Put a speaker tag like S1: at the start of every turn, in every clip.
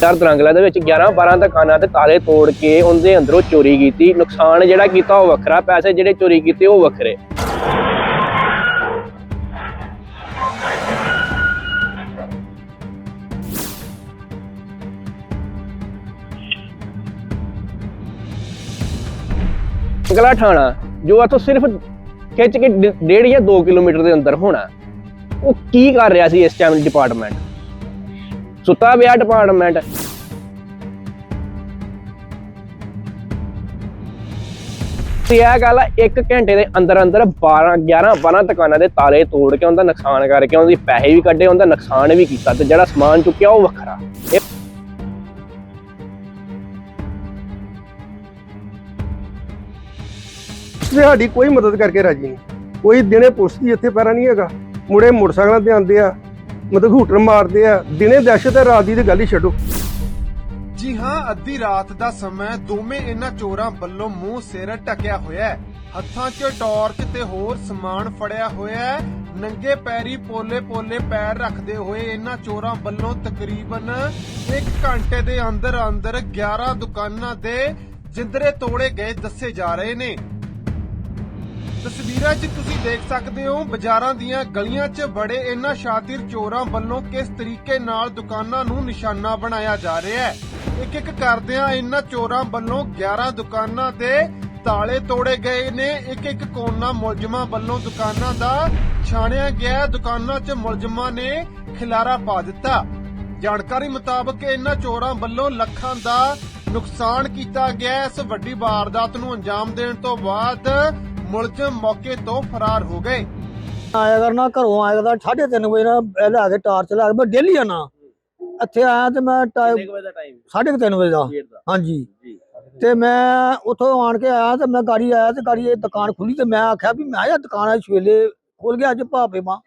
S1: ਚਾਰ ਦਰੰਗਲਾ ਦੇ ਵਿੱਚ 11 12 ਦੁਕਾਨਾਂ ਤੇ ਤਾਲੇ ਤੋੜ ਕੇ ਉਹਦੇ ਅੰਦਰੋਂ ਚੋਰੀ ਕੀਤੀ। ਨੁਕਸਾਨ ਜਿਹੜਾ ਕੀਤਾ ਉਹ ਵੱਖਰਾ, ਪੈਸੇ ਜਿਹੜੇ ਚੋਰੀ ਕੀਤੇ ਉਹ ਵੱਖਰੇ। ਅਗਲਾ ਠਾਣਾ, ਜੋ ਇਥੋਂ ਸਿਰਫ ਖਿੱਚ ਕੇ ਡ- ਡੇਢ ਜਾਂ 2 ਕਿਲੋਮੀਟਰ ਦੇ ਅੰਦਰ ਹੋਣਾ। ਉਹ ਕੀ ਕਰ ਰਿਹਾ ਸੀ ਇਸ ਟਾਈਮ ਡਿਪਾਰਟਮੈਂਟ ਸੁੱਤਾ ਪਿਆ ਡਿਪਾਰਟਮੈਂਟ ਤੇ ਇਹ ਗੱਲ ਆ, ਇੱਕ ਘੰਟੇ ਦੇ ਅੰਦਰ ਅੰਦਰ 12 11 12 ਦੁਕਾਨਾਂ ਦੇ ਤਾਲੇ ਤੋੜ ਕੇ ਉਹਦਾ ਨੁਕਸਾਨ ਕਰਕੇ ਉਹਦੀ ਪੈਸੇ ਵੀ ਕੱਢੇ, ਉਹਦਾ ਨੁਕਸਾਨ ਵੀ ਕੀਤਾ ਤੇ ਜਿਹੜਾ ਸਮਾਨ ਚੁੱਕਿਆ ਉਹ ਵੱਖਰਾ। ਇਹ
S2: ਸਾਡੀ ਕੋਈ ਮਦਦ ਕਰਕੇ ਰਾਜੀ ਨਹੀਂ। ਕੋਈ ਦਿਨੇ ਪੁਲਿਸ ਦੀ ਇੱਥੇ ਪੈਰਾ ਨਹੀਂ ਹੈਗਾ। ਮੁੜੇ ਮੋਟਰਸਾਈਕਲਾਂ ਤੇ ਆਉਂਦੇ ਆ। ਮਤਲਬ ਹੂਟਰ ਮਾਰਦੇ ਆ, ਦਿਨੇ ਦਹਿਸ਼ਤ ਹੈ ਰਾਤ ਦੀ ਤੇ ਗੱਲ ਹੀ ਛੱਡੋ।
S3: ਜੀ ਹਾਂ, ਅੱਧੀ ਰਾਤ ਦਾ ਸਮਾਂ ਦੋਵੇਂ ਇਹਨਾਂ ਚੋਰਾਂ ਵੱਲੋਂ ਮੂੰਹ ਸਿਰ ਢਕਿਆ ਹੋਇਆ ਹੈ। ਹੱਥਾਂ 'ਚ ਟਾਰਚ ਤੇ ਹੋਰ ਸਮਾਨ ਫੜਿਆ ਹੋਇਆ ਹੈ। ਨੰਗੇ ਪੈਰੀ ਪੋਲੇ-ਪੋਲੇ ਪੈਰ ਰੱਖਦੇ ਹੋਏ ਇਹਨਾਂ ਚੋਰਾਂ ਵੱਲੋਂ ਤਕਰੀਬਨ 1 ਘੰਟੇ ਦੇ ਅੰਦਰ ਅੰਦਰ 11 ਦੁਕਾਨਾਂ ਦੇ ਜਿੰਦਰੇ ਤੋੜੇ ਗਏ ਦੱਸੇ ਜਾ ਰਹੇ ਨੇ। ਤਸਵੀਰਾਂ 'ਚ ਤੁਸੀਂ ਦੇਖ ਸਕਦੇ ਹੋ ਬਾਜ਼ਾਰਾਂ ਦੀਆਂ ਗਲੀਆਂ 'ਚ ਬੜੇ ਇਹਨਾਂ ਸ਼ਾਤਿਰ ਚੋਰਾਂ ਵੱਲੋਂ ਕਿਸ ਤਰੀਕੇ ਨਾਲ ਦੁਕਾਨਾਂ ਨੂੰ ਨਿਸ਼ਾਨਾ ਬਣਾਇਆ ਜਾ ਰਿਹਾ ਹੈ। ਇੱਕ ਇੱਕ ਕਰਦਿਆਂ ਇਹਨਾਂ ਚੋਰਾਂ ਵੱਲੋਂ 11 ਦੁਕਾਨਾਂ ਦੇ ਤਾਲੇ ਤੋੜੇ ਗਏ ਨੇ। ਇੱਕ ਇੱਕ ਕੋਨਾ ਮੁਲਜ਼ਮਾਂ ਵੱਲੋਂ ਦੁਕਾਨਾਂ ਦਾ ਛਾਣਿਆ ਗਿਆ। ਦੁਕਾਨਾਂ 'ਚ ਮੁਲਜ਼ਮਾਂ ਨੇ ਖਿਲਾਰਾ ਪਾ ਦਿੱਤਾ। ਜਾਣਕਾਰੀ ਮੁਤਾਬਕ ਇਹਨਾਂ ਚੋਰਾਂ ਵੱਲੋਂ ਲੱਖਾਂ ਦਾ ਨੁਕਸਾਨ ਕੀਤਾ ਗਿਆ। ਇਸ ਵੱਡੀ ਵਾਰਦਾਤ ਨੂੰ ਅੰਜਾਮ ਦੇਣ ਤੋਂ ਬਾਅਦ ਮੁਲਜ਼ਮ ਮੌਕੇ ਤੋਂ ਫਰਾਰ ਹੋ ਗਏ।
S4: ਆਇਆ ਕਰਨਾ ਘਰੋਂ ਆਇਆ ਕਰਦਾ 3:30 ਵਜੇ ਨਾ ਇਹ ਲੈ ਕੇ ਟਾਰਚ ਲਾ ਕੇ ਮੈਂ ਡੇਲੀ ਆਣਾ ਇੱਥੇ ਆਇਆ ਤੇ ਮੈਂ
S1: ਕੁ ਵਜੇ ਦਾ ਟਾਈਮ
S4: 3:30 ਵਜੇ ਦਾ।
S1: ਦਾ।
S4: ਹਾਂਜੀ। ਤੇ ਮੈਂ ਉੱਥੋਂ ਆਣ ਕੇ ਆਇਆ ਤੇ ਮੈਂ ਗਾੜੀ ਆਇਆ ਤੇ ਗਾੜੀ ਇਹ ਦੁਕਾਨ ਖੁੱਲੀ ਤੇ ਮੈਂ ਆਖਿਆ ਵੀ ਮੈਂ ਇਹ ਦੁਕਾਨ ਅੱਜ ਸਵੇਲੇ ਖੋਲ ਗਿਆ ਅੱਜ ਭਾਪੇ ਮਾਂ।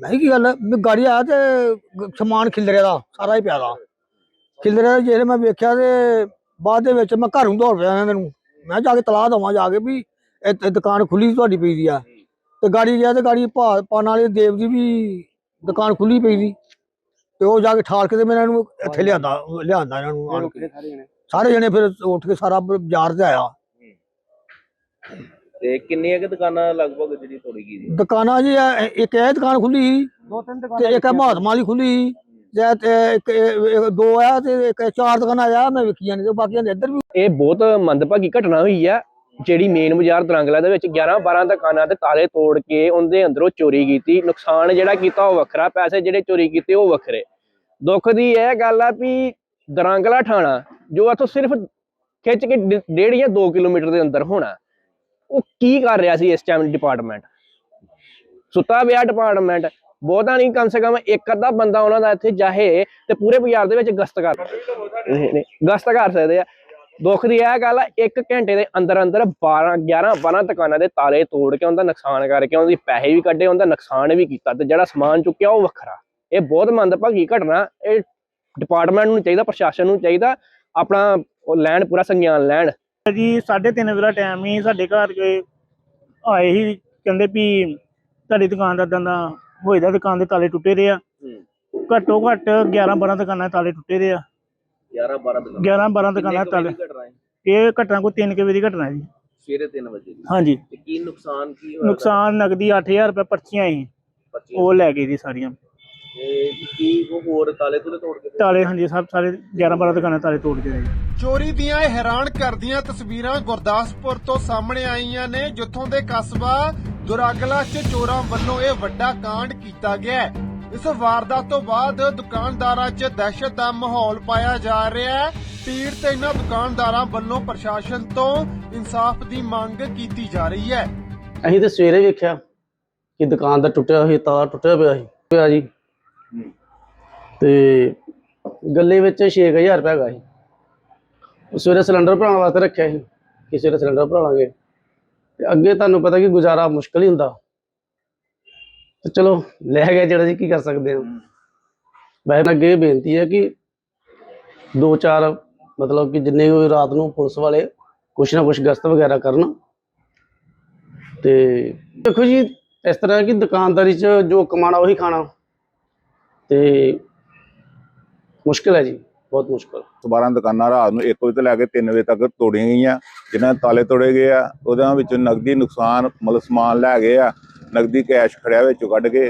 S4: ਮੈਂ ਕੀ ਗੱਲ? ਮੈਂ ਗਾੜੀ ਆਇਆ ਤੇ ਸਮਾਨ ਖਿਲਰਿਆ ਦਾ ਸਾਰਾ ਹੀ ਪਿਆ ਦਾ ਖਿਲਰਿਆ ਜਿਹੜੇ ਮੈਂ ਵੇਖਿਆ ਤੇ ਬਾਅਦ ਦੇ ਵਿੱਚ ਮੈਂ ਘਰੋਂ ਦੌੜ ਪਿਆ ਇਹਨਾਂ ਨੂੰ। ਮੈਂ ਜਾ ਕੇ ਤਲਾਹ ਦਵਾਂ ਜਾ ਕੇ ਵੀ ਇਹ ਦੁਕਾਨ ਖੁੱਲੀ ਤੁਹਾਡੀ ਪਈ ਦੀ ਆ। ਤੇ ਗਾੜੀ ਗਿਆ ਤੇ ਗਾੜੀ ਪਾਣ ਵਾਲੇ ਦੇਵ ਦੀ ਵੀ ਦੁਕਾਨ ਖੁੱਲੀ ਪਈ ਦੀ। ਤੇ ਉਹ ਜਾ ਕੇ ਠਾਲ ਕੇ ਤੇ ਮੈਂ ਇਹਨਾਂ ਨੂੰ ਇੱਥੇ ਲਿਆਂਦਾ ਲਿਆਂਦਾ ਇਹਨਾਂ ਨੂੰ ਆਣ ਕੇ। ਸਾਰੇ ਜਣੇ? ਫਿਰ ਉੱਠ ਕੇ ਸਾਰਾ ਬਾਜ਼ਾਰ ਤੇ ਆਇਆ।
S1: ਤੇ ਕਿੰਨੀਆਂ ਕਿ ਦੁਕਾਨਾਂ ਲਗਭਗ ਜਿਹੜੀ ਤੋੜੀ ਗਈ ਦੀ
S4: ਦੁਕਾਨਾਂ ਜੀ ਇੱਕ ਇਹ ਦੁਕਾਨ ਖੁੱਲੀ ਸੀ
S2: ਦੋ ਤਿੰਨ
S4: ਤੇ ਇੱਕ ਮਹਾਤਮਾ ਦੀ ਖੁੱਲੀ ਸੀ। ਦੋ ਆ ਤੇ ਇੱਕ ਚਾਰ ਦੁਕਾਨਾਂ ਆ ਮੈਂ ਵੇਖੀਆਂ ਨੇ ਤੇ ਬਾਕੀਆਂ ਦੇ ਇੱਧਰ ਵੀ
S1: ਇਹ ਬਹੁਤ ਮੰਦਭਾਗੀ ਘਟਨਾ ਹੋਈ ਆ। ਜਿਹੜੀ ਮੇਨ ਬਾਜ਼ਾਰ ਦਰੰਗਲਾ ਦੇ ਵਿੱਚ 11 12 ਦੁਕਾਨਾਂ ਤੇ ਤਾਲੇ ਤੋੜ ਕੇ ਉਹਦੇ ਅੰਦਰੋਂ ਚੋਰੀ ਕੀਤੀ। ਨੁਕਸਾਨ ਜਿਹੜਾ ਕੀਤਾ ਉਹ ਵੱਖਰਾ, ਪੈਸੇ ਜਿਹੜੇ ਚੋਰੀ ਕੀਤੇ ਉਹ ਵੱਖਰੇ। ਦੁੱਖ ਦੀ ਇਹ ਗੱਲ ਆ ਵੀ ਦਰੰਗਲਾ ਠਾਣਾ, ਜੋ ਇਥੋਂ ਸਿਰਫ ਖਿੱਚ ਕੇ ਡ- ਡੇਢ ਜਾਂ 2 ਕਿਲੋਮੀਟਰ ਦੇ ਅੰਦਰ ਹੋਣਾ, ਉਹ ਕੀ ਕਰ ਰਿਹਾ ਸੀ ਇਸ ਟਾਈਮ ਡਿਪਾਰਟਮੈਂਟ ਸੁੱਤਾ ਪਿਆ ਡਿਪਾਰਟਮੈਂਟ ਬਹੁਤਾ ਨਹੀਂ, ਕਮ ਸੇ ਕਮ ਇੱਕ ਅੱਧਾ ਬੰਦਾ ਉਹਨਾਂ ਦਾ ਇੱਥੇ ਜਾਹੇ ਤੇ ਪੂਰੇ ਬਾਜ਼ਾਰ ਦੇ ਵਿੱਚ ਗਸ਼ਤ ਕਰ ਗਸ਼ਤ ਕਰ ਸਕਦੇ ਆ। ਦੁੱਖ ਦੀ ਇਹ ਗੱਲ ਆ ਇੱਕ ਘੰਟੇ ਦੇ ਅੰਦਰ ਅੰਦਰ 12 11 12 ਦੁਕਾਨਾਂ ਦੇ ਤਾਲੇ ਤੋੜ ਕੇ ਉਹਦਾ ਨੁਕਸਾਨ ਕਰਕੇ ਉਹਦੀ ਪੈਸੇ ਵੀ ਕੱਢੇ ਉਹਦਾ ਨੁਕਸਾਨ ਵੀ ਕੀਤਾ ਤੇ ਜਿਹੜਾ ਸਮਾਨ ਚੁੱਕਿਆ ਉਹ ਵੱਖਰਾ। ਇਹ ਬਹੁਤ ਮੰਦਭਾਗੀ ਘਟਨਾ ਇਹ ਡਿਪਾਰਟਮੈਂਟ ਨੂੰ ਚਾਹੀਦਾ ਪ੍ਰਸ਼ਾਸਨ ਨੂੰ ਚਾਹੀਦਾ ਆਪਣਾ ਉਹ ਲੈਣ ਪੂਰਾ ਸੰਗਿਆਨ ਲੈਣ।
S5: ਜੀ 3:30 ਵਜੇ ਦਾ ਟਾਈਮ ਹੀ ਸਾਡੇ ਘਰ ਕੇ ਆਏ ਹੀ ਕਹਿੰਦੇ ਵੀ ਤੁਹਾਡੀ ਦੁਕਾਨ ਦਾ ਦੰਦਾ ਹੋਏਦਾ ਦੁਕਾਨ ਦੇ ਤਾਲੇ ਟੁੱਟੇ ਦੇ ਆ। ਘੱਟੋ ਘੱਟ 11 12 ਦੁਕਾਨਾਂ ਦੇ ਤਾਲੇ ਟੁੱਟੇ ਦੇ ਆ।
S1: 11 12 ਦੁਕਾਨਾਂ।
S5: 11 12 ਦੁਕਾਨਾਂ ਦੇ ਤਾਲੇ ਇਹ ਘਟਨਾ ਕੋਈ 3 ਵਜੇ ਦੀ ਘਟਨਾ ਜੀ।
S1: ਸਵੇਰੇ 3 ਵਜੇ ਦੀ।
S5: ਹਾਂਜੀ।
S1: ਤੇ ਕੀ ਨੁਕਸਾਨ ਕੀ
S5: ਨੁਕਸਾਨ ਨਗਦੀ 8000 ਰੁਪਏ ਪਰਚੀਆਂ ਸੀ ਉਹ ਲੈ ਗਏ ਜੀ ਸਾਰੀਆਂ।
S1: ਕੀ ਹੋਰ ਤਾਲੇ ਤੁਲੇ ਤੋੜ ਕੇ
S5: ਤਾਲੇ ਹਾਂਜੀ ਸਭ ਸਾਰੇ 11 12 ਦੁਕਾਨਾਂ ਦੇ ਤਾਲੇ ਤੋੜ ਕੇ ਜੀ
S3: ਚੋਰੀ ਦੀਆਂ ਇਹ ਹੈਰਾਨ ਕਰਦੀਆਂ ਤਸਵੀਰਾਂ ਗੁਰਦਾਸਪੁਰ ਤੋਂ ਸਾਹਮਣੇ ਆਈਆਂ ਨੇ ਜਿੱਥੋਂ ਦੇ ਕਸਬਾ ਦੁਰਾਗਲਾ 'ਚ ਚੋਰਾਂ ਵੱਲੋਂ ਇਹ ਵੱਡਾ ਕਾਂਡ ਕੀਤਾ ਗਿਆ ਹੈ। ਇਸ ਵਾਰਦਾਤ ਤੋਂ ਬਾਅਦ ਦੁਕਾਨਦਾਰਾਂ 'ਚ ਦਹਿਸ਼ਤ ਦਾ ਮਾਹੌਲ ਪਾਇਆ ਜਾ ਰਿਹਾ ਹੈ। ਪੀੜ ਤੇ ਇਹਨਾਂ ਦੁਕਾਨਦਾਰਾਂ ਵੱਲੋਂ ਪ੍ਰਸ਼ਾਸਨ ਤੋਂ ਇਨਸਾਫ ਦੀ ਮੰਗ ਕੀਤੀ ਜਾ ਰਹੀ ਹੈ।
S6: ਅਸੀਂ ਤੇ ਸਵੇਰੇ ਵੇਖਿਆ ਕਿ ਦੁਕਾਨ ਦਾ ਟੁੱਟਿਆ ਹੋਇਆ ਤਾਲਾ ਟੁੱਟਿਆ ਪਿਆ ਸੀ। ਪਿਆ ਜੀ। ਤੇ ਗੱਲੇ ਵਿੱਚ 6000 ਰੁਪਏ ਹੈਗਾ ਸੀ। ਉਹ ਸਵੇਰੇ ਸਿਲੰਡਰ ਭਰਾਉਣ ਵਾਸਤੇ ਰੱਖਿਆ ਸੀ ਕਿ ਸਵੇਰੇ ਸਿਲੰਡਰ ਭਰਾ ਲਾਂਗੇ ਤੇ ਅੱਗੇ ਤੁਹਾਨੂੰ ਪਤਾ ਕਿ ਗੁਜ਼ਾਰਾ ਮੁਸ਼ਕਲ ਹੀ ਹੁੰਦਾ। ਤੇ ਚਲੋ, ਲੈ ਗਏ ਜਿਹੜਾ ਜੀ, ਕੀ ਕਰ ਸਕਦੇ ਹਾਂ? ਵੈਸੇ ਅੱਗੇ ਬੇਨਤੀ ਹੈ ਕਿ ਦੋ ਚਾਰ, ਮਤਲਬ ਕਿ ਜਿੰਨੇ ਵੀ ਰਾਤ ਨੂੰ ਪੁਲਿਸ ਵਾਲੇ ਕੁਛ ਨਾ ਕੁਛ ਗਸ਼ਤ ਵਗੈਰਾ ਕਰਨ। ਤੇ ਦੇਖੋ ਜੀ, ਇਸ ਤਰ੍ਹਾਂ ਕਿ ਦੁਕਾਨਦਾਰੀ 'ਚ ਜੋ ਕਮਾਣਾ ਉਹੀ ਖਾਣਾ। ਤੇ ਮੁਸ਼ਕਿਲ ਹੈ ਜੀ, ਬਹੁਤ ਮੁਸ਼ਕਲ।
S7: 12 ਦੁਕਾਨਾਂ ਰਾਤ ਨੂੰ 1 ਵਜੇ ਤੋਂ ਲੈ ਕੇ 3 ਵਜੇ ਤੱਕ ਤੋੜੀਆਂ ਗਈਆਂ, ਜਿਨ੍ਹਾਂ ਤਾਲੇ ਤੋੜੇ ਗਏ ਆ, ਉਹਦੇ ਵਿੱਚ ਨਗਦੀ ਨੁਕਸਾਨ, ਮਤਲਬ ਸਮਾਨ ਲੈ ਗਏ ਆ। ਨਗਦੀ ਕੈਸ਼ ਖੜਿਆ ਵਿੱਚੋਂ ਕੱਢ ਕੇ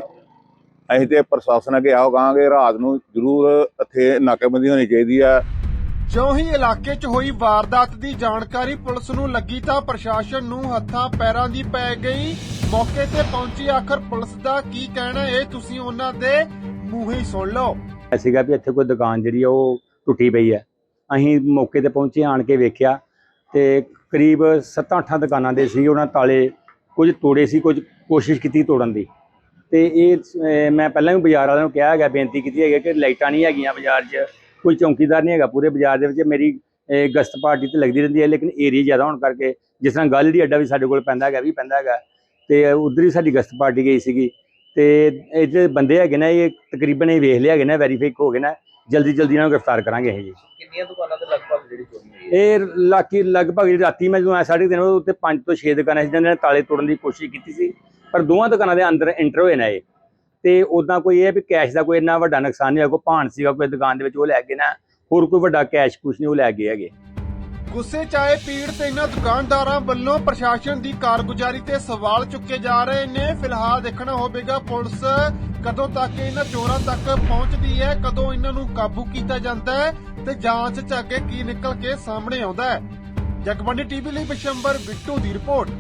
S7: ਅਸੀਂ ਤੇ ਪ੍ਰਸ਼ਾਸਨ ਅੱਗੇ ਆਓ ਕਹਾਂਗੇ ਰਾਤ ਨੂੰ ਜ਼ਰੂਰ ਇੱਥੇ ਨਾਕੇਬੰਦੀ ਹੋਣੀ ਚਾਹੀਦੀ ਆ।
S3: ਜਿਉਂ ਹੀ ਇਲਾਕੇ 'ਚ ਹੋਈ ਵਾਰਦਾਤ ਦੀ ਜਾਣਕਾਰੀ ਪੁਲਿਸ ਨੂੰ ਲੱਗੀ ਤਾਂ ਪ੍ਰਸ਼ਾਸਨ ਨੂੰ ਹੱਥਾਂ ਪੈਰਾਂ ਦੀ ਪੈ ਗਈ। ਮੌਕੇ ਤੇ ਪਹੁੰਚੀ ਆਖਰ ਪੁਲਿਸ ਦਾ ਕੀ ਕਹਿਣਾ ਇਹ ਤੁਸੀਂ ਉਹਨਾਂ ਦੇ ਮੂੰਹ ਸੁਣ ਲਓ।
S8: ਸੀਗਾ ਵੀ ਇੱਥੇ ਕੋਈ ਦੁਕਾਨ ਜਿਹੜੀ ਆ ਉਹ ਟੁੱਟੀ ਪਈ ਹੈ ਅਸੀਂ ਮੌਕੇ ਤੇ ਪਹੁੰਚੇ ਆਣ ਕੇ ਵੇਖਿਆ ਤੇ ਕਰੀਬ 7-8 ਦੁਕਾਨਾਂ ਦੇ ਸੀ ਉਹਨਾਂ ਤਾਲੇ ਕੁਝ ਤੋੜੇ ਸੀ, ਕੁਝ ਕੋਸ਼ਿਸ਼ ਕੀਤੀ ਤੋੜਨ ਦੀ। ਤੇ ਇਹ ਮੈਂ ਪਹਿਲਾਂ ਵੀ ਬਾਜ਼ਾਰ ਵਾਲਿਆਂ ਨੂੰ ਕਿਹਾ ਹੈਗਾ, ਬੇਨਤੀ ਕੀਤੀ ਹੈਗੀ ਕਿ ਲਾਈਟਾਂ ਨਹੀਂ ਹੈਗੀਆਂ ਬਾਜ਼ਾਰ 'ਚ, ਕੋਈ ਚੌਕੀਦਾਰ ਨਹੀਂ ਹੈਗਾ ਪੂਰੇ ਬਾਜ਼ਾਰ ਦੇ ਵਿੱਚ ਮੇਰੀ ਗਸ਼ਤ ਪਾਰਟੀ ਤੇ ਲੱਗਦੀ ਰਹਿੰਦੀ ਹੈ, ਲੇਕਿਨ ਏਰੀਆ ਜ਼ਿਆਦਾ ਹੋਣ ਕਰਕੇ, ਜਿਸ ਤਰ੍ਹਾਂ ਗੱਲ ਦੀ ਅੱਡਾ ਵੀ ਸਾਡੇ ਕੋਲ ਪੈਂਦਾ ਹੈਗਾ, ਵੀ ਪੈਂਦਾ ਹੈਗਾ, ਤੇ ਉਧਰ ਹੀ ਸਾਡੀ ਗਸ਼ਤ ਪਾਰਟੀ ਗਈ ਸੀਗੀ, ਤੇ ਇਹ ਜਿਹੜੇ ਬੰਦੇ ਹੈਗੇ ਨੇ, ਇਹ ਤਕਰੀਬਨ ਇਹ ਵੇਖ ਲਿਆ ਹੈਗੇ ਨੇ, ਵੈਰੀਫਾਈ ਹੋ ਗਏ ਨੇ ਜਲਦੀ ਜਲਦੀ ਇਹਨਾਂ ਨੂੰ ਗ੍ਰਿਫਤਾਰ ਕਰਾਂਗੇ ਇਹ ਜੀ।
S9: ਕਿੰਨੀਆਂ ਦੁਕਾਨਾਂ ਤੇ ਲਗਭਗ ਜਿਹੜੀ ਚੋਰੀ ਹੋਈ ਹੈ?
S8: ਇਹ ਲਾਕੀ ਲਗਭਗ ਜਿਹੜੀ ਰਾਤੀ ਮੈਂ ਜਦੋਂ ਆਇਆ ਸਾਢੇ ਵਜੇ ਉੱਤੇ 5 ਤੋਂ 6 ਦੁਕਾਨਾਂ ਸੀ ਜਿਹਨਾਂ ਨੇ ਤਾਲੇ ਤੋੜਨ ਦੀ ਕੋਸ਼ਿਸ਼ ਕੀਤੀ ਸੀ ਪਰ ਦੋਵਾਂ ਦੁਕਾਨਾਂ ਦੇ ਅੰਦਰ ਐਂਟਰ ਹੋਏ ਨੇ ਇਹ। ਤੇ ਉਦਾਂ ਕੋਈ ਇਹ ਵੀ ਕੈਸ਼ ਦਾ ਕੋਈ ਇੰਨਾ ਵੱਡਾ ਨੁਕਸਾਨ ਨਹੀਂ ਹੋਇਆ ਕੋਈ ਭਾਣ ਸੀਗਾ ਕੋਈ ਦੁਕਾਨ ਦੇ ਵਿੱਚ ਉਹ ਲੈ ਗਏ ਨਾ ਹੋਰ ਕੋਈ ਵੱਡਾ ਕੈਸ਼ ਕੁਛ ਨਹੀਂ ਉਹ ਲੈ ਗਏ ਹੈਗੇ।
S3: ਗੁੱਸੇ 'ਚ ਆਏ ਪੀੜਤ ਇਹਨਾਂ ਦੁਕਾਨਦਾਰਾਂ ਵੱਲੋਂ ਪ੍ਰਸ਼ਾਸਨ ਦੀ ਕਾਰਗੁਜ਼ਾਰੀ ਤੇ ਸਵਾਲ ਚੁੱਕੇ ਜਾ ਰਹੇ ਨੇ। ਫਿਲਹਾਲ ਦੇਖਣਾ ਹੋਵੇਗਾ ਪੁਲਿਸ ਕਦੋਂ ਤੱਕ ਇਹਨਾਂ ਚੋਰਾਂ ਤੱਕ ਪਹੁੰਚਦੀ ਹੈ, ਕਦੋਂ ਇਹਨਾਂ ਨੂੰ ਕਾਬੂ ਕੀਤਾ ਜਾਂਦਾ ਹੈ ਤੇ ਜਾਂਚ 'ਚ ਅੱਗੇ ਕੀ ਨਿਕਲ ਕੇ ਸਾਹਮਣੇ ਆਉਂਦਾ ਹੈ। ਜਗਬੰਦੀ ਟੀਵੀ ਲਈ ਬਿਸ਼ੰਬਰ ਬਿੱਟੂ ਦੀ ਰਿਪੋਰਟ।